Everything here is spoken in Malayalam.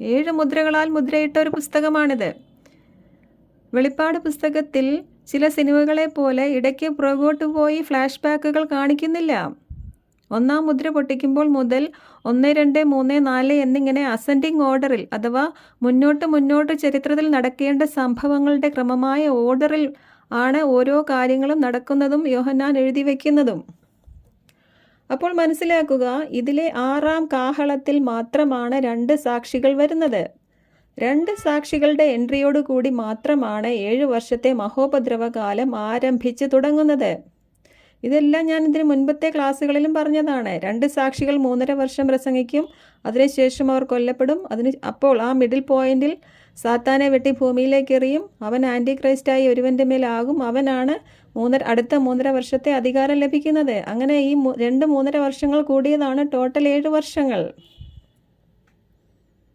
ഏഴ് മുദ്രകളാൽ മുദ്രയിട്ട ഒരു പുസ്തകമാണിത്. വെളിപ്പാട് പുസ്തകത്തിൽ ചില സിനിമകളെ പോലെ ഇടയ്ക്ക് പുറകോട്ട് പോയി ഫ്ലാഷ് ബാക്കുകൾ കാണിക്കുന്നില്ല. ഒന്നാം മുദ്ര പൊട്ടിക്കുമ്പോൾ മുതൽ ഒന്ന് രണ്ട് മൂന്ന് നാല് എന്നിങ്ങനെ അസെൻഡിങ് ഓർഡറിൽ അഥവാ മുന്നോട്ട് മുന്നോട്ട് ചരിത്രത്തിൽ നടക്കേണ്ട സംഭവങ്ങളുടെ ക്രമമായ ഓർഡറിൽ ആണ് ഓരോ കാര്യങ്ങളും നടക്കുന്നതും യോഹന്നാൻ എഴുതി വയ്ക്കുന്നതും അപ്പോൾ മനസ്സിലാക്കുക ഇതിലെ ആറാം കാഹളത്തിൽ മാത്രമാണ് രണ്ട് സാക്ഷികൾ വരുന്നത്. രണ്ട് സാക്ഷികളുടെ എൻട്രിയോടുകൂടി മാത്രമാണ് ഏഴു വർഷത്തെ മഹോപദ്രവകാലം ആരംഭിച്ചു തുടങ്ങുന്നത്. ഇതെല്ലാം ഞാൻ ഇതിന് മുൻപത്തെ ക്ലാസ്സുകളിലും പറഞ്ഞതാണ്. രണ്ട് സാക്ഷികൾ മൂന്നര വർഷം പ്രസംഗിക്കും അതിനുശേഷം അവർ കൊല്ലപ്പെടും. അതിന് അപ്പോൾ ആ മിഡിൽ പോയിന്റിൽ സാത്താനെ വെട്ടി ഭൂമിയിലേക്ക് എറിയും. അവൻ ആന്റി ക്രൈസ്റ്റായി ഒരുവന്റെ മേലാകും അവനാണ് മൂന്നര അടുത്ത മൂന്നര വർഷത്തെ അധികാരം ലഭിക്കുന്നത്. അങ്ങനെ ഈ രണ്ട് മൂന്നര വർഷങ്ങൾ കൂടിയതാണ് ടോട്ടൽ ഏഴ് വർഷങ്ങൾ.